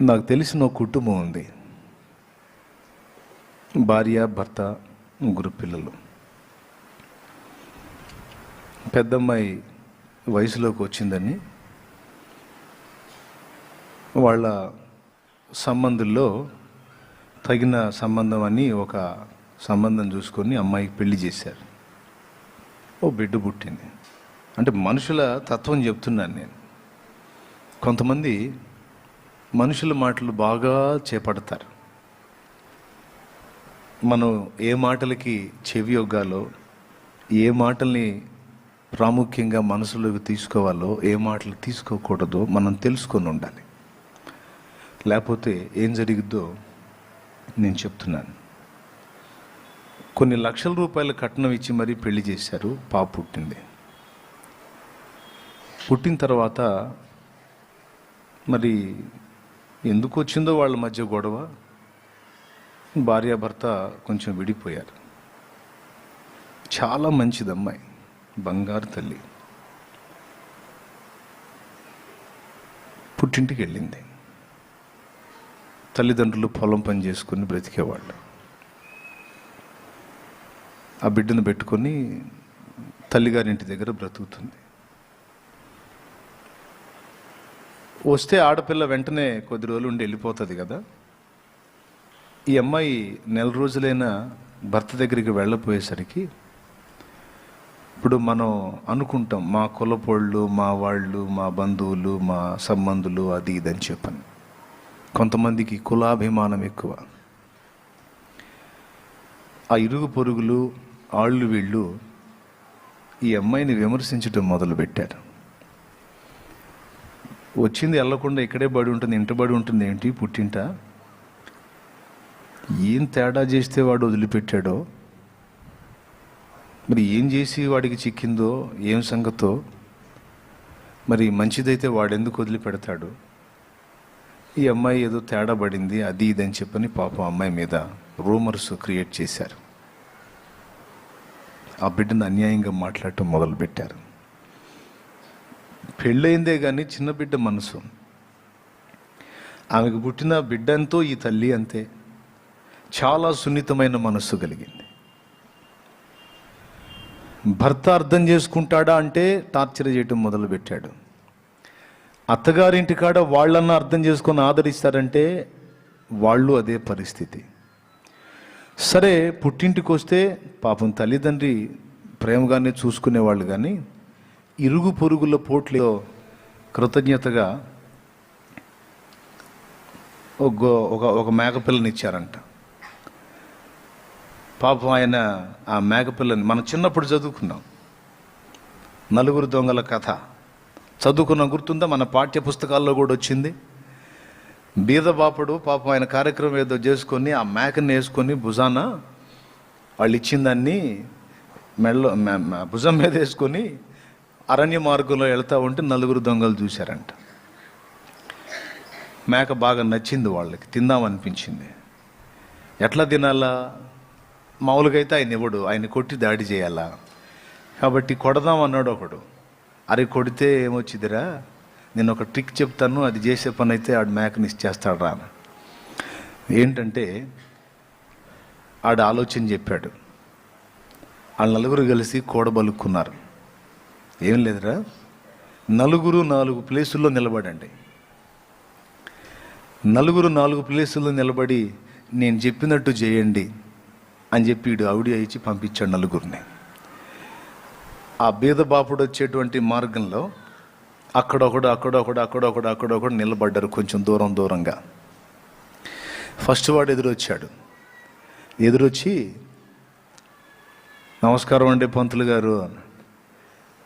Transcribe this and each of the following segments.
నాకు తెలిసిన ఒక కుటుంబం ఉంది. భార్య భర్త ముగ్గురు పిల్లలు. పెద్దమ్మాయి వయసులోకి వచ్చిందని వాళ్ళ సంబంధుల్లో తగిన సంబంధం అని ఒక సంబంధం చూసుకొని అమ్మాయికి పెళ్ళి చేశారు. ఓ బిడ్డ పుట్టింది. అంటే మనుషుల తత్వం చెప్తున్నాను నేను. కొంతమంది మనుషుల మాటలు బాగా చేపడతారు. మనం ఏ మాటలకి చెవి యొగ్గాలో ఏ మాటల్ని ప్రాముఖ్యంగా మనసులోకి తీసుకోవాలో ఏ మాటలు తీసుకోకూడదో మనం తెలుసుకొని ఉండాలి. లేకపోతే ఏం జరిగిద్దో నేను చెప్తున్నాను. కొన్ని లక్షల రూపాయల కట్నం ఇచ్చి మరీ పెళ్ళి చేశారు పాప పుట్టింది. పుట్టిన తర్వాత మరి ఎందుకు వచ్చిందో వాళ్ళ మధ్య గొడవ? భార్యాభర్త కొంచెం విడిపోయారు. చాలా మంచిది అమ్మాయి బంగారు తల్లి. పుట్టింటికి వెళ్ళింది. తల్లిదండ్రులు పొలం పని చేసుకుని బ్రతికేవాళ్ళు. ఆ బిడ్డను పెట్టుకొని తల్లిగారింటి దగ్గర బ్రతుకుతుంది. వస్తే ఆడపిల్ల వెంటనే కొద్ది రోజులు ఉండి వెళ్ళిపోతుంది కదా. ఈ అమ్మాయి నెల రోజులైనా భర్త దగ్గరికి వెళ్ళపోయేసరికి ఇప్పుడు మనం అనుకుంటాం మా కులపోళ్ళు మా వాళ్ళు మా బంధువులు మా సంబంధులు అది ఇదని చెప్పని. కొంతమందికి కులాభిమానం ఎక్కువ. ఆ ఇరుగు పొరుగులు ఆళ్ళు వీళ్ళు ఈ అమ్మాయిని విమర్శించడం మొదలుపెట్టారు. వచ్చింది వెళ్ళకుండా ఇక్కడే బడి ఉంటుంది ఇంట బడి ఉంటుంది ఏంటి పుట్టింట? ఏం తేడా చేస్తే వాడు వదిలిపెట్టాడో? మరి ఏం చేసి వాడికి చిక్కిందో ఏం సంగతో? మరి మంచిదైతే వాడెందుకు వదిలిపెడతాడు? ఈ అమ్మాయి ఏదో తేడా పడింది అది ఇది అని చెప్పని పాపం అమ్మాయి మీద రూమర్స్ క్రియేట్ చేశారు. ఆ బిడ్డను అన్యాయంగా మాట్లాడటం మొదలుపెట్టారు. పెళ్ళయిందే కానీ చిన్న బిడ్డ మనసు. ఆమెకు పుట్టిన బిడ్డ ఎంతో ఈ తల్లి అంతే. చాలా సున్నితమైన మనస్సు కలిగింది. భర్త అర్థం చేసుకుంటాడా అంటే టార్చర్ చేయటం మొదలుపెట్టాడు. అత్తగారింటి కాడ వాళ్ళన్న అర్థం చేసుకొని ఆదరిస్తారంటే వాళ్ళు అదే పరిస్థితి. సరే పుట్టింటికి వస్తే పాపం తల్లిదండ్రి ప్రేమగానే చూసుకునేవాళ్ళు కానీ ఇరుగు పొరుగుల పోట్లో కృతజ్ఞతగా ఒక గో- ఒక ఒక మేకపిల్లని ఇచ్చారంట. పాపం ఆయన ఆ మేకపిల్లని మనం చిన్నప్పుడు చదువుకున్నాం. నలుగురు దొంగల కథ. చదువుకున్న గుర్తుందా? మన పాఠ్య పుస్తకాల్లో కూడా వచ్చింది. బీద బాపుడు పాపం ఆయన కార్యక్రమం ఏదో చేసుకొని ఆ మేకని వేసుకొని భుజాన వాళ్ళు ఇచ్చిందాన్ని మెడలో భుజం మీద వేసుకొని అరణ్య మార్గంలో వెళ్తూ ఉంటే నలుగురు దొంగలు చూశారంట. మేక బాగా నచ్చింది వాళ్ళకి తిందామనిపించింది. ఎట్లా తినాలా? మామూలుగా అయితే ఆయన ఇవ్వడు ఆయన కొట్టి దాడి చేయాలా? కాబట్టి కొడదాం అన్నాడు ఒకడు. అరే కొడితే ఏమొచ్చిదిరా? నేను ఒక ట్రిక్ చెప్తాను అది చేసే పని అయితే ఆడు మేకని ఇచ్చేస్తాడు రా ఏంటంటే ఆడు ఆలోచన చెప్పాడు. వాళ్ళు నలుగురు కలిసి కూడబలుక్కున్నారు. ఏం లేదురా. నలుగురు నాలుగు ప్లేసుల్లో నిలబడండి. నలుగురు నాలుగు ప్లేసుల్లో నిలబడి నేను చెప్పినట్టు చేయండి అని చెప్పి ఇడు ఆవిడ ఇచ్చి పంపించాడు నలుగురిని. ఆ బీదబాపుడు వచ్చేటువంటి మార్గంలో అక్కడొకడు అక్కడొకడు అక్కడొకడు అక్కడొకడు నిలబడ్డారు కొంచెం దూరం దూరంగా. ఫస్ట్ వాడు ఎదురొచ్చాడు. ఎదురొచ్చి నమస్కారం అండి పంతులు గారు.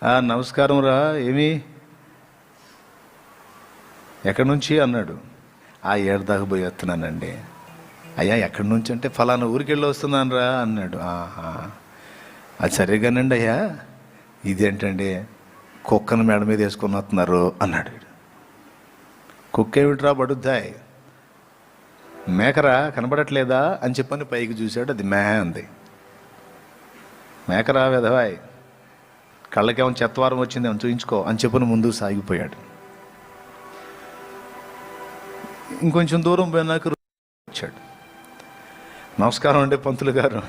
నమస్కారం రా ఏమి? ఎక్కడి నుంచి? అన్నాడు. ఆ ఏడు దాకా పోయి వస్తున్నానండి. అయ్యా ఎక్కడి నుంచి అంటే ఫలానా ఊరికి వెళ్ళి వస్తున్నాను రా అన్నాడు. ఆహా. అది సరిగానండి అయ్యా. ఇదేంటండి? కుక్కను మేడ మీద వేసుకొని వస్తున్నారు అన్నాడు కుక్క ఏమిట్రా పడుద్దాయ్? మేకరా కనబడట్లేదా? అని చెప్పని పైకి చూశాడు. అది మే అంది మేకరా వెధవాయ్. కళ్ళకేమో చెత్తవారం వచ్చిందేమో చూయించుకో అని చెప్పిన ముందుకు సాగిపోయాడు. ఇంకొంచెం దూరం పోయినాక వచ్చాడు. నమస్కారం అండి పంతులు గారు.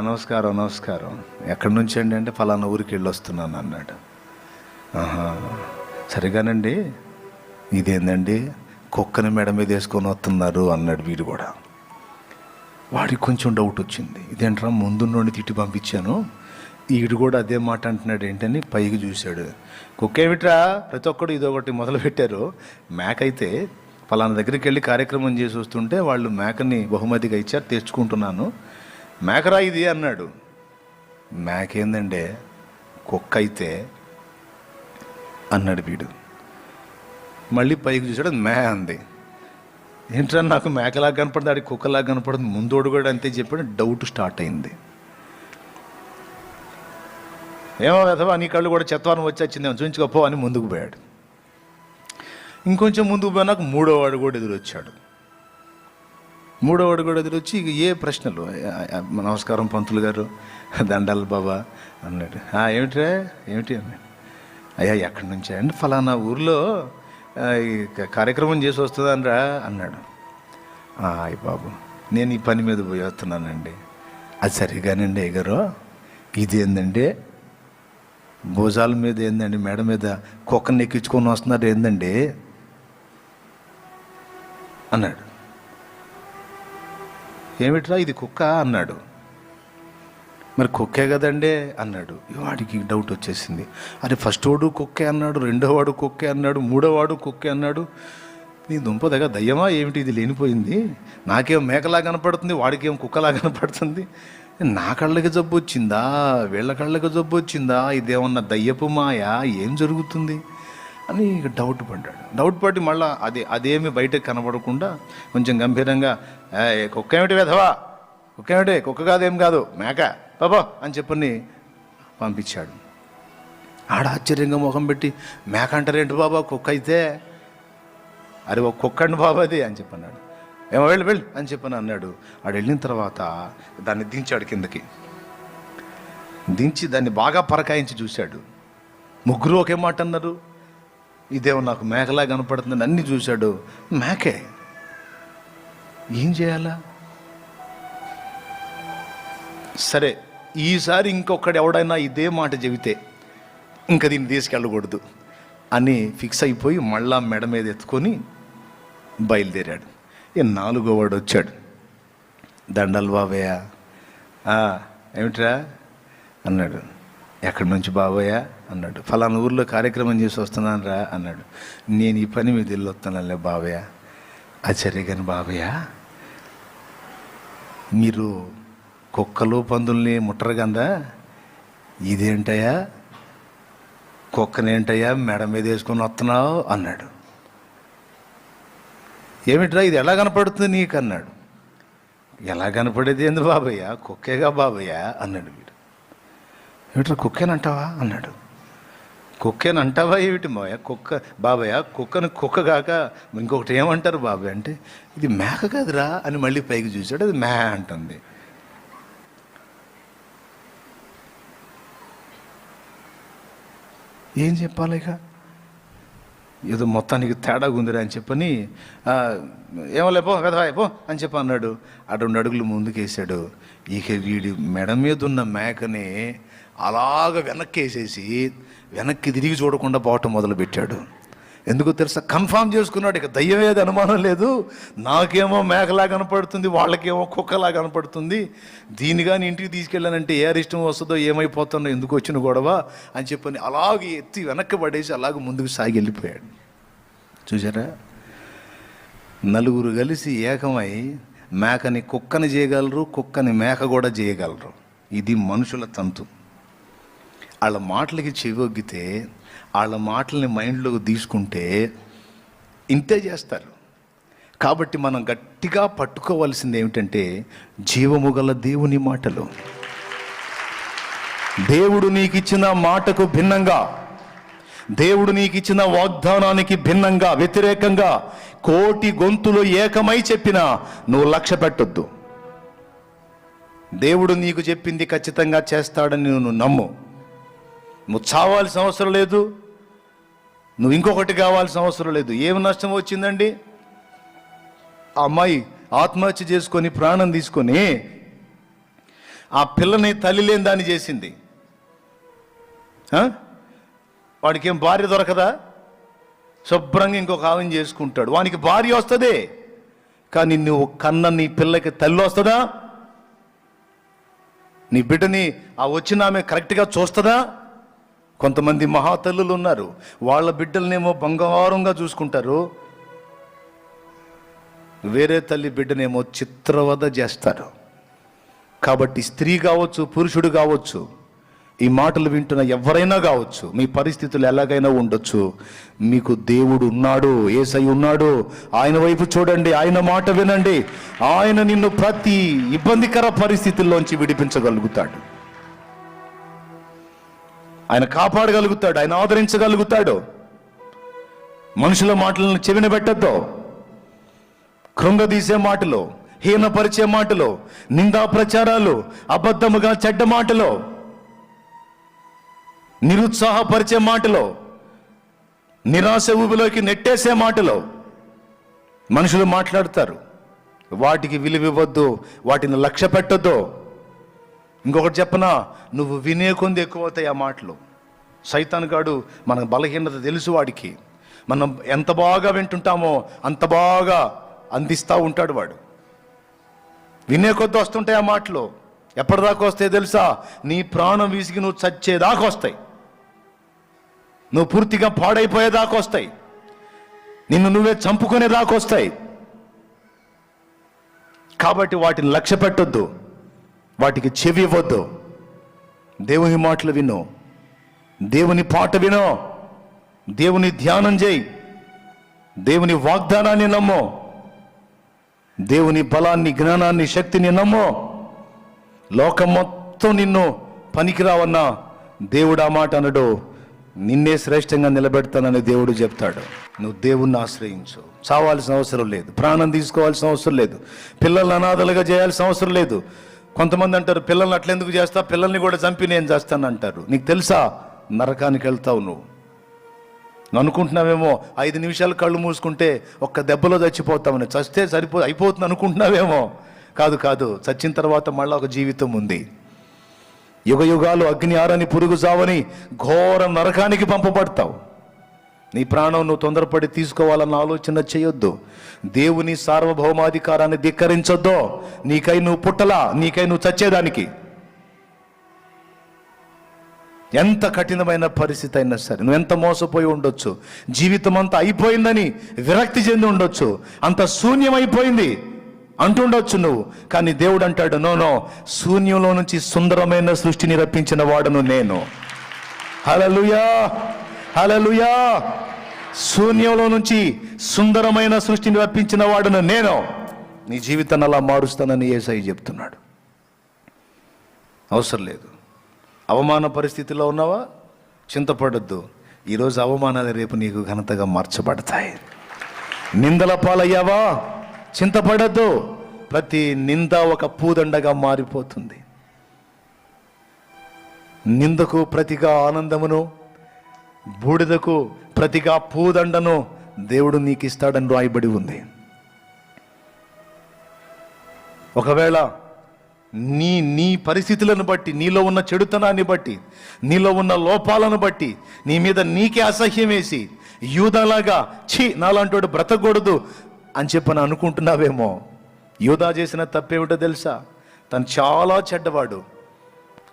నమస్కారం నమస్కారం. ఎక్కడి నుంచి అండి అంటే ఫలానా ఊరికి వెళ్ళి వస్తున్నాను అన్నాడు. సరిగానండి? ఇదేందండి? కుక్కని మెడ మీద వేసుకొని వస్తున్నారు అన్నాడు వీడు కూడా. వాడికి కొంచెం డౌట్ వచ్చింది. ఇదేంట్రా ముందు నుండి తిట్టి పంపించాను? ఈడు కూడా అదే మాట అంటున్నాడు ఏంటని? పైకి చూశాడు. కుక్కేమిట్రా ప్రతి ఒక్కడు ఇదొకటి మొదలు పెట్టారు. మేక అయితే ఫలానా దగ్గరికి వెళ్ళి కార్యక్రమం చేసి వస్తుంటే వాళ్ళు మేకని బహుమతిగా ఇచ్చారు తెచ్చుకుంటున్నాను. మేకరా ఇది అన్నాడు. మేక ఏందంటే కుక్క అయితే అన్నాడు వీడు. మళ్ళీ పైకి చూసాడు అది మే అంది. ఏంట్రా నాకు మేకలాగా కనపడింది ఆడికి కుక్కలాగా కనపడింది ముందోడు కూడా అంతే చెప్పాడు డౌట్ స్టార్ట్ అయింది. ఏమో వెధవా నీ కళ్ళు కూడా చెత్తవారం వచ్చేచ్చిందేమో చూపించుకోపో అని ముందుకు పోయాడు. ఇంకొంచెం ముందుకు పోయినాక మూడో వాడు కూడా ఎదురొచ్చాడు. మూడో వాడు కూడా ఎదురొచ్చి ఇక ఏ ప్రశ్నలు? నమస్కారం పంతులు గారు దండాలు బాబా అన్నాడు. ఏమిట్రా? ఏమిటి అన్నాడు. అయ్యా ఎక్కడి నుంచి అండి? ఫలానా ఊర్లో ఈ కార్యక్రమం చేసి వస్తుందనరా అన్నాడు. అయ్య బాబు నేను ఈ పని మీద పోయి వస్తున్నానండి. అది సరిగానండి అయ్యగారు? ఇది ఏందండి భుజాల మీద ఏందండి మెడ మీద కుక్కని ఎక్కించుకొని వస్తున్నారు ఏందండి? అన్నాడు. ఏమిట్రా ఇది కుక్క? అన్నాడు. మరి కుక్కే కదండి? అన్నాడు. వాడికి డౌట్ వచ్చేసింది. అరే ఫస్ట్ వాడు కుక్కే అన్నాడు రెండో వాడు కుక్కే అన్నాడు మూడో వాడు కుక్కే అన్నాడు. నీ దుంప దగ్గర దయ్యమా? ఏమిటి ఇది లేనిపోయింది? నాకేం మేకలా కనపడుతుంది వాడికేం కుక్కలా కనపడుతుంది? నా కళ్ళకి జబ్బు వచ్చిందా? వీళ్ళ కళ్ళకి జబ్బు వచ్చిందా? ఇదేమన్నా దయ్యపు మాయా? ఏం జరుగుతుంది? అని డౌట్ పడ్డాడు. డౌట్ పడి మళ్ళా అదే అదేమి బయటకు కనబడకుండా కొంచెం గంభీరంగా కుక్క ఏమిటి వెధవా? కుక్క ఏమిటి? కుక్క కాదేం కాదు. మేక బాబా అని చెప్పని పంపించాడు. ఆడ ఆశ్చర్యంగా ముఖం పెట్టి మేక అంటారేంటి బాబా? కుక్క అయితే? అరే ఒక కుక్కండి బాబా అది అని చెప్పన్నాడు. ఏమో వెళ్ళి వెళ్ళి అని చెప్పని అన్నాడు. ఆడు వెళ్ళిన తర్వాత దాన్ని దించాడు కిందకి. దించి దాన్ని బాగా పరకాయించి చూశాడు. ముగ్గురు ఒకే మాట అన్నారు. ఇదేమో నాకు మేకలా కనపడుతుందని అన్ని చూశాడు. మేకే? ఏం చేయాలా? సరే ఈసారి ఇంకొకడు ఎవడైనా ఇదే మాట చెబితే ఇంకా దీన్ని తీసుకెళ్ళకూడదు అని ఫిక్స్ అయిపోయి మళ్ళా మెడ మీద ఎత్తుకొని బయలుదేరాడు. నాలుగో వాడు వచ్చాడు దండలు బాబయ్య. ఏమిట్రా? అన్నాడు. ఎక్కడి నుంచి బాబయ్య? అన్నాడు. ఫలానా ఊర్లో కార్యక్రమం చేసి వస్తున్నాను రా అన్నాడు. నేను ఈ పని మీద వెళ్ళి వస్తున్నానులే బాబయ్య. ఆశ్చర్య కానీ బాబయ్య మీరు కుక్కలు పందుల్ని ముట్టరు కదా ఇదేంటయ్యా? కుక్కనేంటయ్యా? మెడ మీద వేసుకొని వస్తున్నావు అన్నాడు. ఏమిట్రా ఇది ఎలా కనపడుతుంది నీకు అన్నాడు ఎలా కనపడేది ఏంది బాబయ్య? కుక్కేగా బాబయ్య? అన్నాడు వీడు. ఏమిట్రా కుక్కేనంటావా అన్నాడు. కుక్కేనంటావా ఏమిటి మావయ్య? కుక్క బాబయ్య కుక్కను కుక్క కాక ఇంకొకటి ఏమంటారు బాబాయ్ అంటే ఇది మేక కదరా అని మళ్ళీ పైకి చూశాడు. అది మే అంటుంది. ఏం చెప్పాలి ఇక? ఏదో మొత్తానికి తేడా ఉందిరా అని చెప్పని ఏమలేపో ఏమోలే కదా అని చెప్పి అన్నాడు. ఆ రెండు అడుగులు ముందుకేసాడు ఇక వీడి మెడ మీద ఉన్న మేకని అలాగ వెనక్కి వేసేసి వెనక్కి తిరిగి చూడకుండా పోవటం మొదలుపెట్టాడు. ఎందుకో తెలుసా? కన్ఫామ్ చేసుకున్నాడు. ఇక దయ్యం ఏది అనుమానం లేదు. నాకేమో మేకలా కనపడుతుంది వాళ్ళకేమో కుక్కలా కనపడుతుంది. దీని కానీ ఇంటికి తీసుకెళ్ళానంటే ఏ అరిష్టం వస్తుందో ఏమైపోతుందో ఎందుకు వచ్చిన గొడవ అని చెప్పని అలాగే ఎత్తి వెనక్కి పడేసి అలాగే ముందుకు సాగి వెళ్ళిపోయాడు. చూసారా నలుగురు కలిసి ఏకమై మేకని కుక్కని చేయగలరు కుక్కని మేక కూడా చేయగలరు. ఇది మనుషుల తంతు. వాళ్ళ మాటలకి చెవొగ్గితే వాళ్ళ మాటల్ని మైండ్లోకి తీసుకుంటే ఇంతే చేస్తారు. కాబట్టి మనం గట్టిగా పట్టుకోవాల్సింది ఏమిటంటే జీవము గల దేవుని మాటలు. దేవుడు నీకు ఇచ్చిన మాటకు భిన్నంగా దేవుడు నీకు ఇచ్చిన వాగ్దానానికి భిన్నంగా వ్యతిరేకంగా కోటి గొంతులు ఏకమై చెప్పినా నువ్వు లక్ష్య పెట్టొద్దు. దేవుడు నీకు చెప్పింది ఖచ్చితంగా చేస్తాడని నువ్వు నమ్ము. నువ్వు చావాల్సిన అవసరం లేదు. నువ్వు ఇంకొకటి కావాల్సిన అవసరం లేదు. ఏమి నష్టం వచ్చిందండి? ఆ అమ్మాయి ఆత్మహత్య చేసుకొని ప్రాణం తీసుకొని ఆ పిల్లని తల్లి లేని దాన్ని చేసింది. వాడికి ఏం భార్య దొరకదా? శుభ్రంగా ఇంకొక ఆవిని చేసుకుంటాడు. వానికి భార్య వస్తుంది. కానీ నువ్వు కన్న నీ పిల్లకి తల్లి వస్తుందా? నీ బిడ్డని ఆ వచ్చిన ఆమె కరెక్ట్గా చూస్తుందా? కొంతమంది మహాతల్లులు ఉన్నారు. వాళ్ళ బిడ్డలనేమో బంగారంగా చూసుకుంటారు. వేరే తల్లి బిడ్డనేమో చిత్రవద చేస్తారు. కాబట్టి స్త్రీ కావచ్చు పురుషుడు కావచ్చు ఈ మాటలు వింటున్న ఎవరైనా కావచ్చు మీ పరిస్థితులు ఎలాగైనా ఉండొచ్చు. మీకు దేవుడు ఉన్నాడు ఏసై ఉన్నాడు. ఆయన వైపు చూడండి ఆయన మాట వినండి. ఆయన నిన్ను ప్రతి ఇబ్బందికర పరిస్థితుల్లోంచి విడిపించగలుగుతాడు. ఆయన కాపాడగలుగుతాడు ఆయన ఆదరించగలుగుతాడు. మనుషుల మాటలను చెవిన పెట్టద్దు. కృంగదీసే మాటలు హీనపరిచే మాటలు నిందా ప్రచారాలు అబద్ధముగా చెడ్డ మాటలు నిరుత్సాహపరిచే మాటలు నిరాశ ఊబిలోకి నెట్టేసే మాటలు మనుషులు మాట్లాడతారు. వాటికి విలువ ఇవ్వద్దు వాటిని లక్ష్య పెట్టద్దు ఇంకొకటి చెప్పనా? నువ్వు వినే కొంది ఎక్కువ అవుతాయి ఆ మాటలు. సైతాన్ గాడు మన బలహీనత తెలుసు వాడికి. మనం ఎంత బాగా వింటుంటామో అంత బాగా అందిస్తూ ఉంటాడు వాడు. వినే కొద్ది వస్తుంటాయి ఆ మాటలు. ఎప్పటిదాకా వస్తాయి తెలుసా? నీ ప్రాణం విసిగి నువ్వు చచ్చేదాకా వస్తాయి. నువ్వు పూర్తిగా పాడైపోయేదాకా వస్తాయి. నిన్ను నువ్వే చంపుకునేదాకా వస్తాయి. కాబట్టి వాటిని లక్ష్య పెట్టొద్దు వాటికి చెవి ఇవ్వద్దు. దేవుని మాటలు విను. దేవుని పాట విను. దేవుని ధ్యానం చేయి. దేవుని వాగ్దానాన్ని నమ్ము. దేవుని బలాన్ని జ్ఞానాన్ని శక్తిని నమ్ము. లోకం మొత్తం నిన్ను పనికిరావన్నా దేవుడు ఆ మాట అనడు. నిన్నే శ్రేష్టంగా నిలబెడతానని దేవుడు చెప్తాడు. నువ్వు దేవుణ్ణి ఆశ్రయించు. చావాల్సిన అవసరం లేదు. ప్రాణం తీసుకోవాల్సిన అవసరం లేదు. పిల్లల్ని అనాథలుగా చేయాల్సిన అవసరం లేదు. కొంతమంది అంటారు పిల్లల్ని అట్లెందుకు చేస్తా? పిల్లల్ని కూడా చంపి నేను చేస్తాను అంటారు. నీకు తెలుసా? నరకానికి వెళ్తావు నువ్వు. నువ్వు అనుకుంటున్నావేమో ఐదు నిమిషాలు కళ్ళు మూసుకుంటే ఒక్క దెబ్బలో చచ్చిపోతామని చస్తే సరిపో అయిపోతుంది అనుకుంటున్నావేమో. కాదు కాదు. చచ్చిన తర్వాత మళ్ళీ ఒక జీవితం ఉంది. యుగ యుగాలు అగ్ని ఆరని పురుగు చావని ఘోర నరకానికి పంపబడతావు. నీ ప్రాణం నువ్వు తొందరపడి తీసుకోవాలన్న ఆలోచన చేయొద్దు. దేవుని సార్వభౌమాధికారాన్ని ధిక్కరించొద్దు. నీకై నువ్వు పుట్టలా నీకై నువ్వు చచ్చేదానికి. ఎంత కఠినమైన పరిస్థితి అయినా సరే నువ్వు ఎంత మోసపోయి ఉండొచ్చు. జీవితం అంతా అయిపోయిందని విరక్తి చెంది ఉండొచ్చు. అంత శూన్యమైపోయింది అంటుండొచ్చు నువ్వు. కానీ దేవుడు అంటాడు నో నో శూన్యంలో నుంచి సుందరమైన సృష్టిని రప్పించిన వాడను నేను. హలలుయా హలలుయా శూన్యంలో నుంచి సుందరమైన సృష్టిని రప్పించిన వాడును నేను నీ జీవితాన్ని అలా మారుస్తానని ఏసై చెప్తున్నాడు. అవసరం లేదు. అవమాన పరిస్థితిలో ఉన్నావా? చింతపడద్దు. ఈరోజు అవమానాలు రేపు నీకు ఘనతగా మార్చబడతాయి. నిందల పాలయ్యావా? చింతపడద్దు. ప్రతి నింద ఒక పూదండగా మారిపోతుంది. నిందకు ప్రతిగా ఆనందమును బూడిదకు ప్రతిగా పూదండను దేవుడు నీకు ఇస్తాడని రాయబడి ఉంది. ఒకవేళ నీ నీ పరిస్థితులను బట్టి నీలో ఉన్న చెడుతనాన్ని బట్టి నీలో ఉన్న లోపాలను బట్టి నీ మీద నీకే అసహ్యం వేసి యూదలాగా ఛీ నాలాంటోడు బ్రతకూడదు అని చెప్పని అనుకుంటున్నావేమో. యూదా చేసిన తప్పేమిటో తెలుసా? తను చాలా చెడ్డవాడు.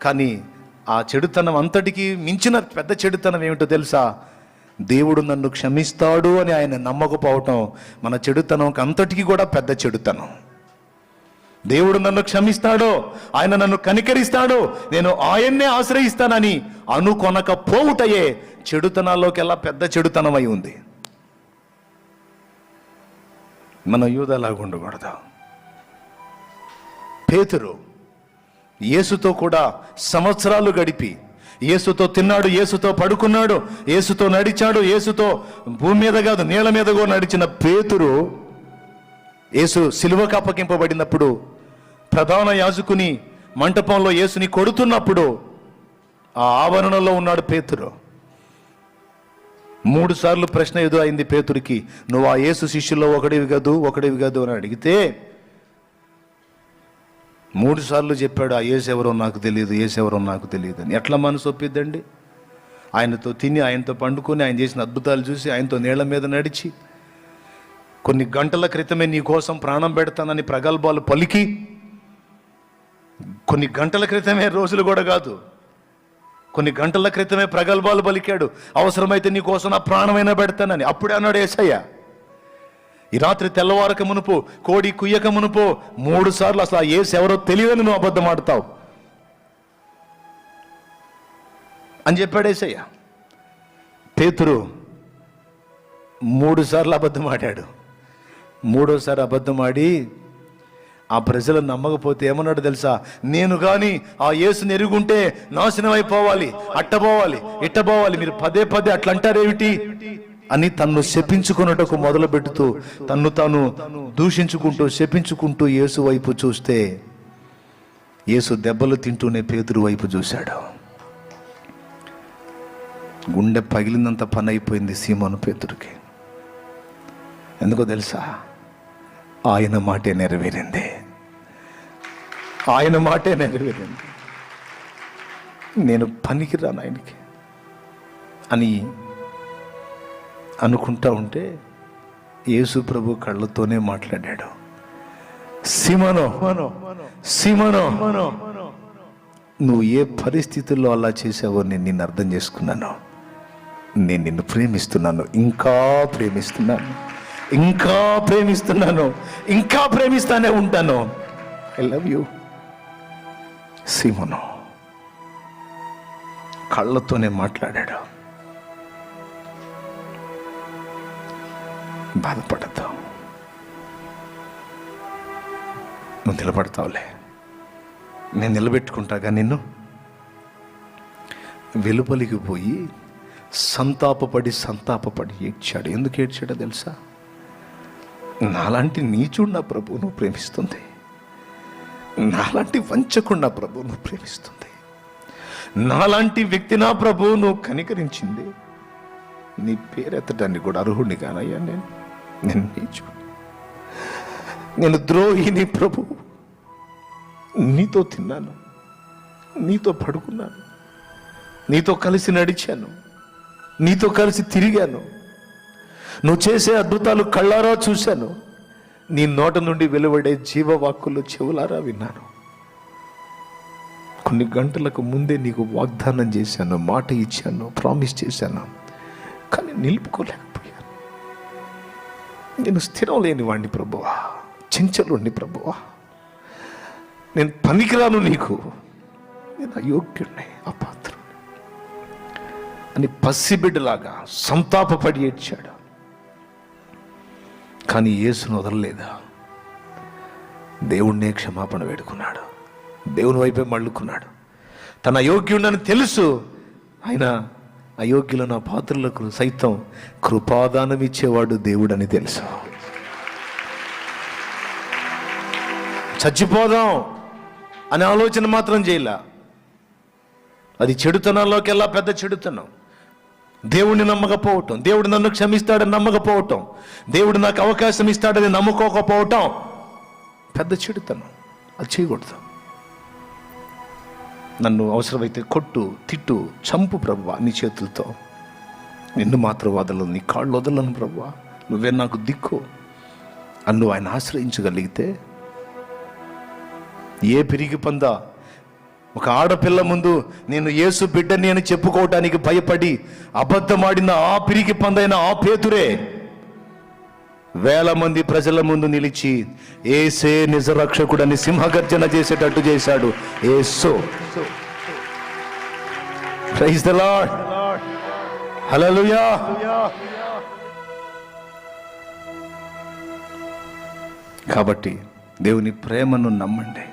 కానీ ఆ చెడుతనం అంతటికి మించిన పెద్ద చెడుతనం ఏమిటో తెలుసా? దేవుడు నన్ను క్షమిస్తాడు అని ఆయన నమ్మకపోవటం మన చెడుతనం అంతటికి కూడా పెద్ద చెడుతనం. దేవుడు నన్ను క్షమిస్తాడో ఆయన నన్ను కనికరిస్తాడో నేను ఆయన్నే ఆశ్రయిస్తానని అనుకొనకపోవుటయే చెడుతనాల్లోకి ఎలా పెద్ద చెడుతనం అయి ఉంది. మన యూదలాగా ఉండకూడదు పేతురు యేసుతో కూడా సంవత్సరాలు గడిపి యేసుతో తిన్నాడు ఏసుతో పడుకున్నాడు ఏసుతో నడిచాడు ఏసుతో భూమి మీద కాదు నీళ్ళ మీద కూడా నడిచిన పేతురు యేసు సిలువకు అప్పగింపబడినప్పుడు ప్రధాన యాజకుని మంటపంలో యేసుని కొడుతున్నప్పుడు ఆ ఆవరణలో ఉన్నాడు పేతురు. మూడు సార్లు ప్రశ్న ఎదురైంది పేతురికి నువ్వు ఆ యేసు శిష్యుల్లో ఒకడివి కదూ ఒకడివి కదూ? అని అడిగితే మూడు సార్లు చెప్పాడు ఆ ఏసెవరో ఎవరో నాకు తెలియదు ఏసెవరో ఎవరో నాకు తెలియదు అని. ఎట్లా మనసు ఒప్పిద్దండి? ఆయనతో తిని ఆయనతో పండుకొని ఆయన చేసిన అద్భుతాలు చూసి ఆయనతో నీళ్ళ మీద నడిచి కొన్ని గంటల క్రితమే నీ కోసం ప్రాణం పెడతానని ప్రగల్భాలు పలికి కొన్ని గంటల క్రితమే రోజులు కూడా కాదు కొన్ని గంటల క్రితమే ప్రగల్భాలు పలికాడు అవసరమైతే నీ కోసం నా ప్రాణమైనా పెడతానని. అప్పుడే అన్నాడు ఏసయ్య ఈ రాత్రి తెల్లవారక మునుపు కోడి కుయ్యక మునుపు మూడు సార్లు అసలు ఆ ఏసు ఎవరో తెలియదని నువ్వు అబద్ధం ఆడతావు. అని చెప్పాడు ఏసయ్య. పేతురు మూడు సార్లు అబద్ధం ఆడాడు. మూడోసారి అబద్ధం ఆడి ఆ ప్రజలు నమ్మకపోతే ఏమన్నాడు తెలుసా? నేను కానీ ఆ యేసుని ఎరుగుంటే నాశనం అయిపోవాలి అట్టపోవాలి ఇట్టపోవాలి మీరు పదే పదే అట్లంటారేమిటి? అని తన్ను శపించుకున్నటకు మొదలు పెడుతూ తన్ను తాను దూషించుకుంటూ శపించుకుంటూ యేసు వైపు చూస్తే యేసు దెబ్బలు తింటూనే పేతురు వైపు చూశాడు. గుండె పగిలినంత పని అయిపోయింది సీమోను పేతురికి. ఎందుకో తెలుసా? ఆయన మాటే నెరవేరింది. ఆయన మాటే నెరవేరింది. నేను పనికిరాను ఆయనకి అని అనుకుంటా ఉంటే యేసు ప్రభు కళ్ళతోనే మాట్లాడాడు. సిమనో సిమనో నువ్వు ఏ పరిస్థితుల్లో అలా చేసావో నేను నిన్ను అర్థం చేసుకున్నాను. నేను నిన్ను ప్రేమిస్తున్నాను. ఇంకా ప్రేమిస్తున్నాను. ఇంకా ప్రేమిస్తున్నాను. ఇంకా ప్రేమిస్తానే ఉంటాను. I love you. సీమను. కళ్ళతోనే మాట్లాడాడు. బాధపడద్దు నువ్వు నిలబడతావులే. నేను నిలబెట్టుకుంటాగా నిన్ను వెలుపలికి పోయి సంతాపపడి సంతాపపడి ఏడ్చాడు. ఎందుకు ఏడ్చాడో తెలుసా? నాలాంటి నీచుడు నా ప్రేమిస్తుంది. నాలాంటి వంచకుండా ప్రభువును ప్రేమిస్తుంది. నాలాంటి వ్యక్తి నా ప్రభువును కనికరించింది. నీ పేరెత్తడాన్ని కూడా అర్హుడిని కానయ్యా నేను. నేను నీచు నేను ద్రోహిని ప్రభు. నీతో తిన్నాను. నీతో పడుకున్నాను. నీతో కలిసి నడిచాను. నీతో కలిసి తిరిగాను. నువ్వు చేసే అద్భుతాలు కళ్ళారా చూశాను. నీ నోట నుండి వెలువడే జీవవాక్కులు చెవులారా విన్నాను. కొన్ని గంటలకు ముందే నీకు వాగ్దానం చేశాను మాట ఇచ్చాను ప్రామిస్ చేశాను. కానీ నిలుపుకోలేదు నేను స్థిరం లేని వాడిని ప్రభువా. చెంచలుండి ప్రభువా. నేను పనికిరాను నీకు. నేను అయోగ్యుడిని అపాత్రుడిని అని పసిబిడ్డలాగా సంతాపపడి ఏడ్చాడు. కానీ యేసును వదలలేదా? దేవుణ్ణే క్షమాపణ వేడుకున్నాడు. దేవుని వైపే మళ్ళుకున్నాడు. తన అయోగ్యుడని తెలుసు. ఆయన అయోగ్యులు నా పాత్రలకు సైతం కృపాదానం ఇచ్చేవాడు దేవుడని తెలుసు. చచ్చిపోదాం అనే ఆలోచన మాత్రం చేయలే. అది చెడుతనంలోకి వెళ్ళా పెద్ద చెడుతనం. దేవుడిని నమ్మకపోవటం దేవుడు నన్ను క్షమిస్తాడని నమ్మకపోవటం దేవుడు నాకు అవకాశం ఇస్తాడని నమ్ముకోకపోవటం పెద్ద చెడుతనం. అది చేయకూడదు. నన్ను అవసరమైతే కొట్టు తిట్టు చంపు ప్రభువా నీ చేతులతో. నిన్ను మాత్రం వదలను నీ కాళ్ళు వదలను ప్రభు నువ్వే నాకు దిక్కు. అన్ను ఆయన ఆశ్రయించగలిగితే ఏ పిరిగి పందా? ఒక ఆడపిల్ల ముందు నేను యేసు బిడ్డని అని చెప్పుకోవటానికి భయపడి అబద్ధమాడిన ఆ పిరికి పందైన ఆ పేతురే. వేల మంది ప్రజల ముందు నిలిచి ఏసే నిజరక్షకుడని సింహగర్జన చేసేటట్టు చేశాడు. ఏసో. ప్రైజ్ ద లార్డ్ హల్లెలూయా కాబట్టి దేవుని ప్రేమను నమ్మండి.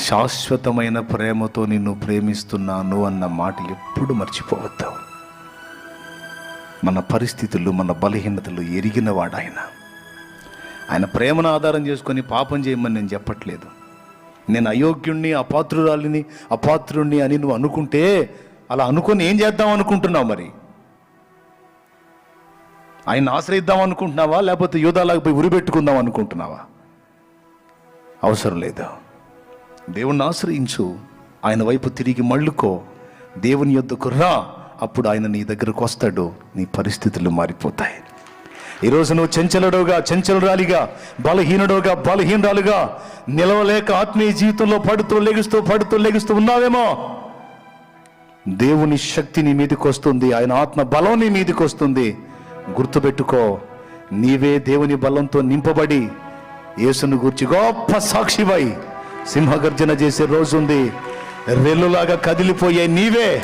శాశ్వతమైన ప్రేమతో నిన్ను ప్రేమిస్తున్నాను అన్న మాట ఎప్పుడు మర్చిపోవద్దావు మన పరిస్థితులు మన బలహీనతలు ఎరిగినవాడు ఆయన ఆయన ప్రేమను ఆధారం చేసుకొని పాపం చేయమని నేను చెప్పట్లేదు. నేను అయోగ్యుణ్ణి అపాత్రురాలిని అపాత్రుణ్ణి అని నువ్వు అనుకుంటే అలా అనుకొని ఏం చేద్దాం అనుకుంటున్నావు మరి? ఆయన ఆశ్రయిద్దాం అనుకుంటున్నావా? లేకపోతే యూదాలకు పోయి ఉరి పెట్టుకుందాం అనుకుంటున్నావా? అవసరం లేదు. దేవుణ్ణి ఆశ్రయించు. ఆయన వైపు తిరిగి మళ్ళుకో. దేవుని యొద్దకు రా. అప్పుడు ఆయన నీ దగ్గరకు వస్తాడు నీ పరిస్థితులు మారిపోతాయి. ఈరోజు నువ్వు చెంచలడుగా చెంచలరాలిగా బలహీనుడుగా బలహీనరాలుగా నిలవలేక ఆత్మీయ జీవితంలో పడుతూ లెగుస్తూ పడుతూ లెగుస్తూ ఉన్నావేమో? దేవుని శక్తి నీ మీదకి వస్తుంది ఆయన ఆత్మ బలం నీ మీదకి వస్తుంది. గుర్తుపెట్టుకో నీవే దేవుని బలంతో నింపబడి యేసును గూర్చి గొప్ప సాక్షివై సింహగర్జన చేసే రోజుంది. రెల్లులాగా కదిలిపోయే నీవే.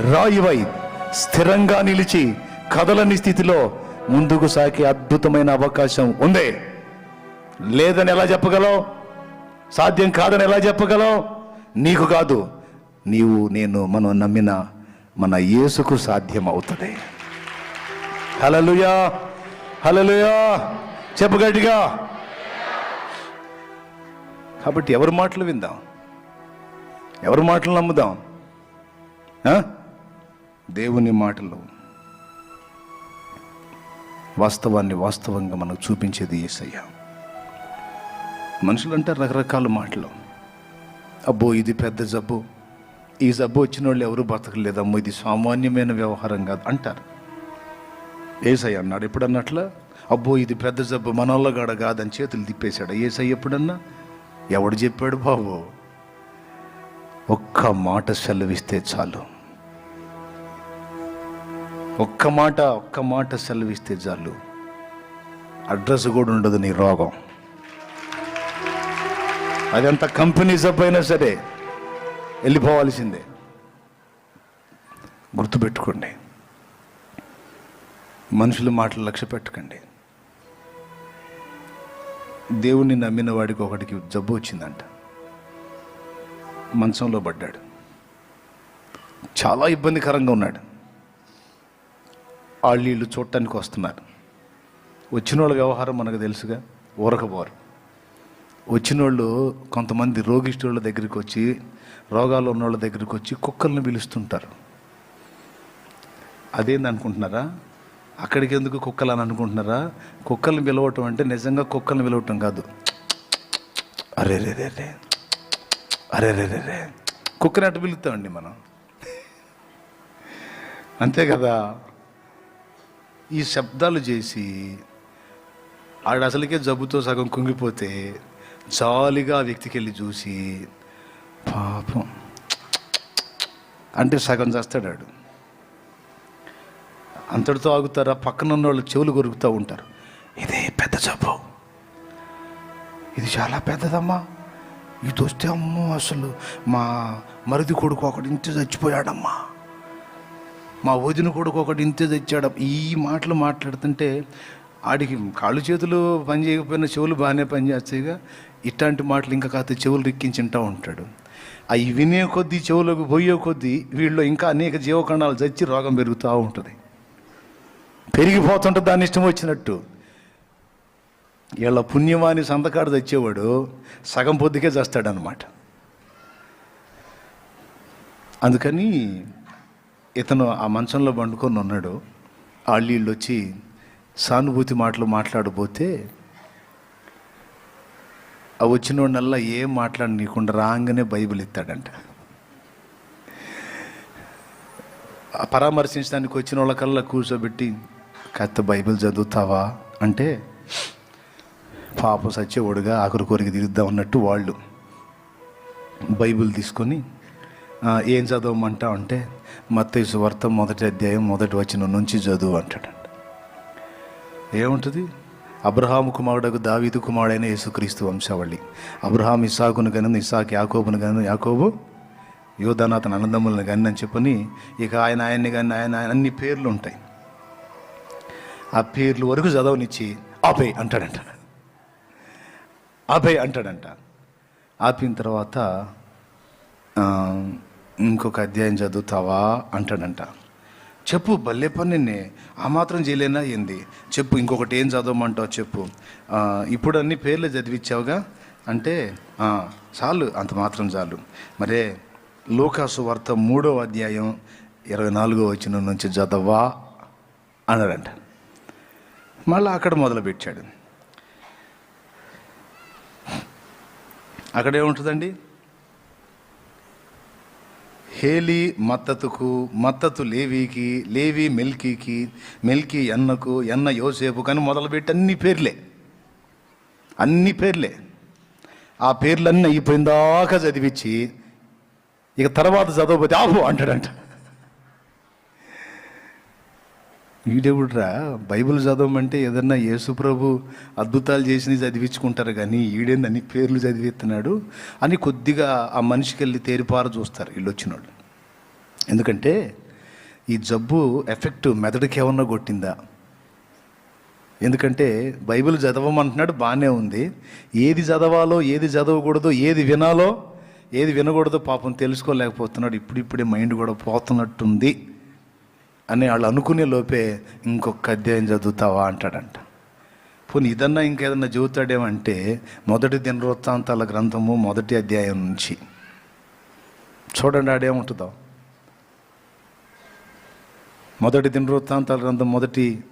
రాయివై స్థిరంగా నిలిచి కదలని స్థితిలో ముందుకు సాగే అద్భుతమైన అవకాశం ఉంది. లేదని ఎలా చెప్పగలవు? సాధ్యం కాదని ఎలా చెప్పగలవు? నీకు కాదు నీవు నేను మనం నమ్మిన మన యేసుకు సాధ్యం అవుతుంది హలలుయా హలలుయా చెప్పు గట్టిగా. కాబట్టి ఎవరి మాటలు విందాం? ఎవరి మాటలు నమ్ముదాం? దేవుని మాటలు వాస్తవాన్ని వాస్తవంగా మనకు చూపించేది ఏసయ్య. మనుషులు అంటారు రకరకాల మాటలు. అబ్బో ఇది పెద్ద జబ్బు. ఈ జబ్బు వచ్చిన వాళ్ళు ఎవరు బతకలేదమ్మో ఇది సామాన్యమైన వ్యవహారం కాదు అంటారు. ఏసయ్య అన్నాడు ఎప్పుడన్నట్ల? అబ్బో ఇది పెద్ద జబ్బు మనోళ్ళగాడ కాదని చేతులు తిప్పేశాడు. ఏసయ్య ఎప్పుడన్నా? ఎవడు చెప్పాడు బాబు? ఒక్క మాట సెలవిస్తే చాలు. ఒక్క మాట ఒక్క మాట సెలవిస్తే చాలు. అడ్రస్ కూడా ఉండదు నీ రోగం. అదంత కంపెనీ జబ్బు అయినా సరే వెళ్ళిపోవాల్సిందే. గుర్తుపెట్టుకోండి. మనుషుల మాటలు లక్ష్య పెట్టకండి. దేవుణ్ణి నమ్మిన వాడికి ఒకటికి జబ్బు వచ్చిందంట. మంచంలో పడ్డాడు. చాలా ఇబ్బందికరంగా ఉన్నాడు. వాళ్ళు వీళ్ళు చూడటానికి వస్తున్నారు. వచ్చిన వాళ్ళ వ్యవహారం మనకు తెలుసుగా ఊరకపోరు. వచ్చిన వాళ్ళు కొంతమంది రోగిష్ఠుల దగ్గరికి వచ్చి రోగాలు ఉన్న వాళ్ళ దగ్గరికి వచ్చి కుక్కల్ని పిలుస్తుంటారు. అదేంది అనుకుంటున్నారా? అక్కడికి ఎందుకు కుక్కలు అని అనుకుంటున్నారా? కుక్కల్ని పిలవటం అంటే నిజంగా కుక్కల్ని పిలవటం కాదు. అరే రే రే రే. అరే రే రే రే. కుక్కని అటు పిలుస్తామండి మనం? అంతే కదా. ఈ శబ్దాలు చేసి ఆడ అసలుకే జబ్బుతో సగం కుంగిపోతే జాలిగా ఆ వ్యక్తికి వెళ్ళి చూసి పాపం. అంటే సగం చేస్తాడు ఆడు అంతటితో ఆగుతారా? పక్కన ఉన్న వాళ్ళు చెవులు కొరుకుతూ ఉంటారు. ఇదే పెద్ద జబ్బు. ఇది చాలా పెద్దదమ్మా. ఇది వస్తే అమ్మో అసలు మా మరిది కొడుకు ఒకటి ఇంటి చచ్చిపోయాడమ్మా. మా వదిన కొడుకు ఒకటి ఇంతే తెచ్చాడు. ఈ మాటలు మాట్లాడుతుంటే ఆడికి కాళ్ళు చేతులు పని చేయకపోయినా చెవులు బాగానే పనిచేస్తాయిగా ఇట్లాంటి మాటలు ఇంకా కాస్త చెవులు రిక్కించుంటూ ఉంటాడు. అవి వినే కొద్దీ చెవులకు పోయే కొద్దీ వీళ్ళు ఇంకా అనేక జీవకణాలు చచ్చి రోగం పెరుగుతూ ఉంటుంది. పెరిగిపోతుంటే దాని ఇష్టం వచ్చినట్టు. వీళ్ళ పుణ్యమాని సంతకాడు తెచ్చేవాడు సగం పొద్దుకే చేస్తాడనమాట అందుకని ఇతను ఆ మంచంలో పండుకొని ఉన్నాడు. ఆళ్ళీళ్ళు వీళ్ళు వచ్చి సానుభూతి మాటలు మాట్లాడబోతే ఆ వచ్చిన వాడినల్లా ఏం మాట్లాడనీయకుండా రాగానే బైబిల్ ఇస్తాడంట. పరామర్శించడానికి వచ్చిన వాళ్ళకల్లా కూర్చోబెట్టి కాస్త బైబిల్ చదువుతావా? అంటే పాప సచ్చేవాడుగా ఆఖరి కోరిక తీరుద్దాం అన్నట్టు వాళ్ళు బైబిల్ తీసుకొని ఏం చదవమంటా అంటే మత్తయి వార్త మొదటి అధ్యాయం మొదటి వచనం నుంచి చదువు అంటాడంట. ఏముంటుంది? అబ్రహాము కుమారుడకు దావీదు కుమారుడైన యేసుక్రీస్తు వంశావళి. అబ్రహాం ఇసాకును గను ఇసాక్ యాకోబును గను యాకోబు యోధాను అతని అనందములను కానీ అని చెప్పని ఇక ఆయన ఆయన్ని కానీ ఆయన ఆయన అన్ని పేర్లు ఉంటాయి. ఆ పేర్లు వరకు చదవనిచ్చి ఆపే అంటాడంట. ఆపే అంటాడంట. ఆపిన తర్వాత ఇంకొక అధ్యాయం చదువుతావా అంటాడంట. చెప్పు భలే పని నిన్నే ఆ మాత్రం చేయలేనా ఏంది? చెప్పు ఇంకొకటి ఏం చదవమంటావు చెప్పు. ఇప్పుడు అన్ని పేర్లు చదివించావుగా అంటే చాలు అంత మాత్రం చాలు. మరే లోకాసు వార్త మూడో అధ్యాయం ఇరవై నాలుగో వచ్చిన నుంచి చదవా అన్నాడంట. మళ్ళీ అక్కడ మొదలుపెట్టాడు. అక్కడ ఏముంటుందండి హేలీ మత్తతుకు మత్తతు లేవీకి లేవి మెల్కీకి మెల్కీ ఎన్నకు ఎన్న యోసేపు కానీ మొదలుపెట్టి అన్ని పేర్లే. అన్ని పేర్లే. ఆ పేర్లన్నీ అయిపోయిందాకా చదివించి ఇక తర్వాత చదవకపోతే ఆపు అంటాడంట. ఈడెవుడ్రా బైబిల్ చదవమంటే ఏదన్నా యేసుప్రభు అద్భుతాలు చేసి చదివించుకుంటారు కానీ ఈడేంది అన్ని పేర్లు చదివిస్తున్నాడు అని కొద్దిగా ఆ మనిషికి వెళ్ళి తేరిపార చూస్తారు వీళ్ళు వచ్చిన వాళ్ళు ఎందుకంటే ఈ జబ్బు ఎఫెక్ట్ మెదడుకి ఏమన్నా కొట్టిందా? ఎందుకంటే బైబిల్ చదవమంటున్నాడు బాగానే ఉంది. ఏది చదవాలో ఏది చదవకూడదో ఏది వినాలో ఏది వినకూడదో పాపం తెలుసుకోలేకపోతున్నాడు. ఇప్పుడిప్పుడే మైండ్ కూడా పోతున్నట్టుంది. అని వాళ్ళు అనుకునే లోపే ఇంకొక అధ్యాయం చదువుతావా అంటాడంట. పోనీ ఇదన్నా ఇంకేదన్నా చదువుతాడేమంటే మొదటి దినవృత్తాంతాల గ్రంథము మొదటి అధ్యాయం నుంచి. చూడండి ఆడేముంటుందో. మొదటి దినవృత్తాంతాల గ్రంథం మొదటి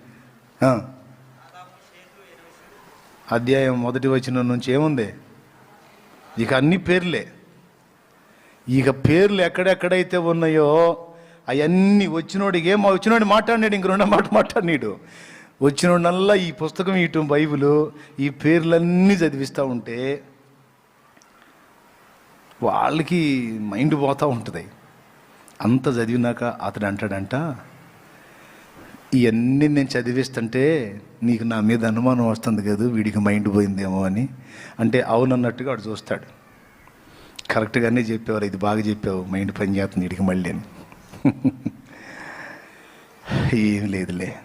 అధ్యాయం మొదటి వచ్చిన నుంచి ఏముంది? ఇక అన్ని పేర్లే. ఇక పేర్లు ఎక్కడెక్కడైతే ఉన్నాయో అవన్నీ వచ్చినోడికి ఏం వచ్చినోడు మాట్లాడినాడు ఇంక రెండో మాట మాట్లాడినాడు. వచ్చినోడల్లా ఈ పుస్తకం ఇటు బైబిల్ ఈ పేర్లన్నీ చదివిస్తూ ఉంటే వాళ్ళకి మైండ్ పోతూ ఉంటుంది. అంత చదివినాక అతడు అంటాడంట ఇవన్నీ నేను చదివిస్తుంటే నీకు నా మీద అనుమానం వస్తుంది కదా వీడికి మైండ్ పోయిందేమో అని. అంటే అవునన్నట్టుగా వాడు చూస్తాడు. కరెక్ట్గానే చెప్పేవారు ఇది బాగా చెప్పావు మైండ్ పని చేస్తుంది వీడికి మళ్ళీ అని. ఏం లేదులే.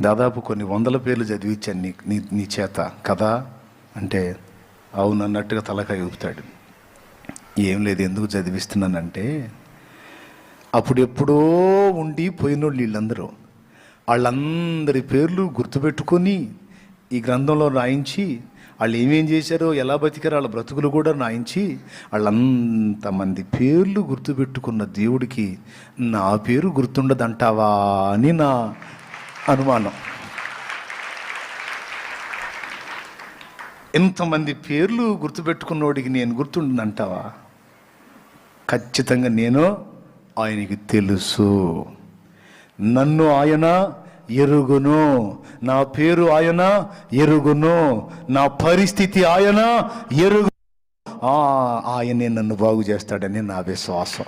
దాదాపు కొన్ని వందల పేర్లు చదివించాను నీ నీ నీ చేత. కదా? అంటే అవును అన్నట్టుగా తలకాయ ఊపుతాడు. ఏం లేదు ఎందుకు చదివిస్తున్నానంటే అప్పుడెప్పుడో ఉండి పోయినోళ్ళు వీళ్ళందరూ. వాళ్ళందరి పేర్లు గుర్తుపెట్టుకొని ఈ గ్రంథంలో రాయించి వాళ్ళు ఏమేం చేశారో ఎలా బతికారో వాళ్ళ బ్రతుకులు కూడా నాయించి వాళ్ళంతమంది పేర్లు గుర్తుపెట్టుకున్న దేవుడికి నా పేరు గుర్తుండదంటావా అని నా అనుమానం. ఎంతమంది పేర్లు గుర్తుపెట్టుకున్నోడికి నేను గుర్తుండదంటావా ఖచ్చితంగా నేను ఆయనకి తెలుసు. నన్ను ఆయన ఎరుగును. నా పేరు ఆయన ఎరుగును. నా పరిస్థితి ఆయన ఎరుగు. ఆ, ఆయనే నన్ను బాగు చేస్తాడని నా విశ్వాసం.